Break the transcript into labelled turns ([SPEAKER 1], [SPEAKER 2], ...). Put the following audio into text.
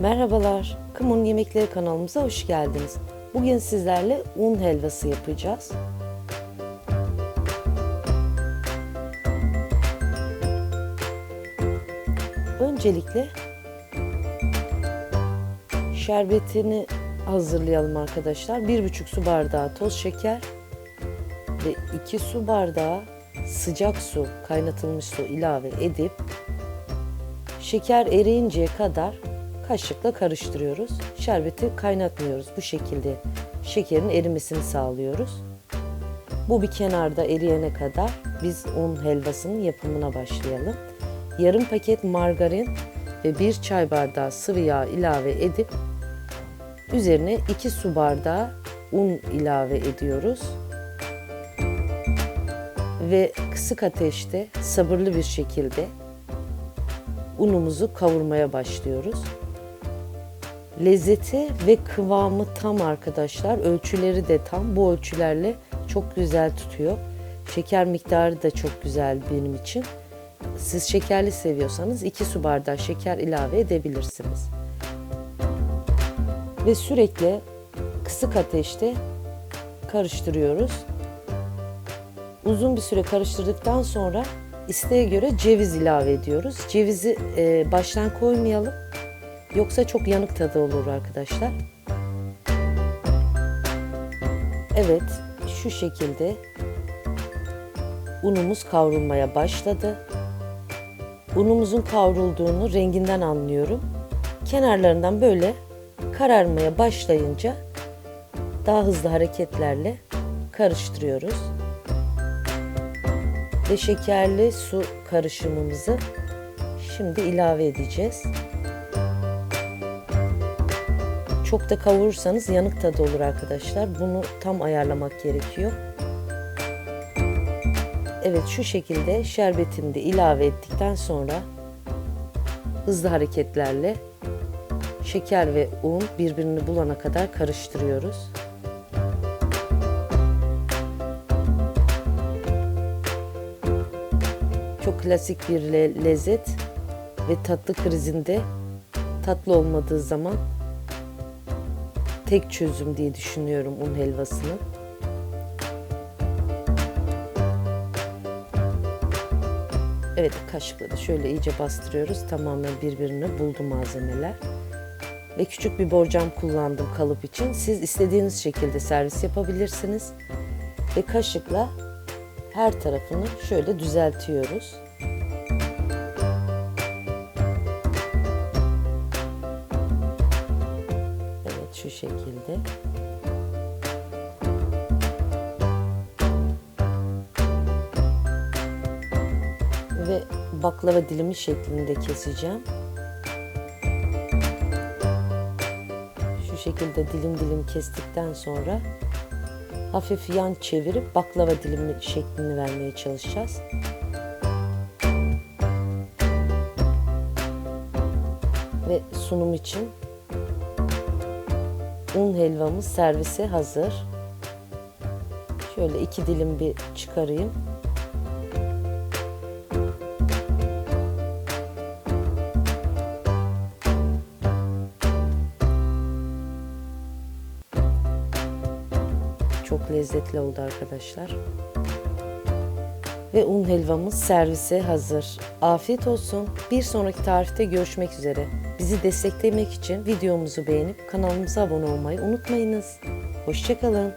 [SPEAKER 1] Merhabalar, Kımın Yemekleri kanalımıza hoş geldiniz. Bugün sizlerle un helvası yapacağız. Öncelikle şerbetini hazırlayalım arkadaşlar. 1,5 su bardağı toz şeker ve 2 su bardağı sıcak su, kaynatılmış su ilave edip şeker eriyinceye kadar kaşıkla karıştırıyoruz. Şerbeti kaynatmıyoruz. Bu şekilde şekerin erimesini sağlıyoruz. Bu bir kenarda eriyene kadar biz un helvasının yapımına başlayalım. Yarım paket margarin ve bir çay bardağı sıvı yağ ilave edip üzerine 2 su bardağı un ilave ediyoruz. Ve kısık ateşte sabırlı bir şekilde unumuzu kavurmaya başlıyoruz. Lezzeti ve kıvamı tam arkadaşlar. Ölçüleri de tam. Bu ölçülerle çok güzel tutuyor. Şeker miktarı da çok güzel benim için. Siz şekerli seviyorsanız 2 su bardağı şeker ilave edebilirsiniz. Ve sürekli kısık ateşte karıştırıyoruz. Uzun bir süre karıştırdıktan sonra isteğe göre ceviz ilave ediyoruz. Cevizi e, baştan koymayalım. Yoksa çok yanık tadı olur arkadaşlar. Evet, şu şekilde unumuz kavrulmaya başladı. Unumuzun kavrulduğunu renginden anlıyorum. Kenarlarından böyle kararmaya başlayınca daha hızlı hareketlerle karıştırıyoruz. Ve şekerli su karışımımızı şimdi ilave edeceğiz. Çok da kavurursanız yanık tadı olur arkadaşlar. Bunu tam ayarlamak gerekiyor. Evet şu şekilde şerbetini de ilave ettikten sonra hızlı hareketlerle şeker ve un birbirini bulana kadar karıştırıyoruz. Çok klasik bir le- lezzet ve tatlı krizinde tatlı olmadığı zaman tek çözüm diye düşünüyorum un helvasını. Evet kaşıkla da şöyle iyice bastırıyoruz. Tamamen birbirini buldu malzemeler. Ve küçük bir borcam kullandım kalıp için. Siz istediğiniz şekilde servis yapabilirsiniz. Ve kaşıkla her tarafını şöyle düzeltiyoruz. Şu şekilde. Ve baklava dilimi şeklinde keseceğim. Şu şekilde dilim dilim kestikten sonra hafif yan çevirip baklava dilimi şeklini vermeye çalışacağız. Ve sunum için un helvamız servise hazır. Şöyle iki dilim bir çıkarayım. Çok lezzetli oldu arkadaşlar. Ve un helvamız servise hazır. Afiyet olsun. Bir sonraki tarifte görüşmek üzere. Bizi desteklemek için videomuzu beğenip kanalımıza abone olmayı unutmayınız. Hoşçakalın.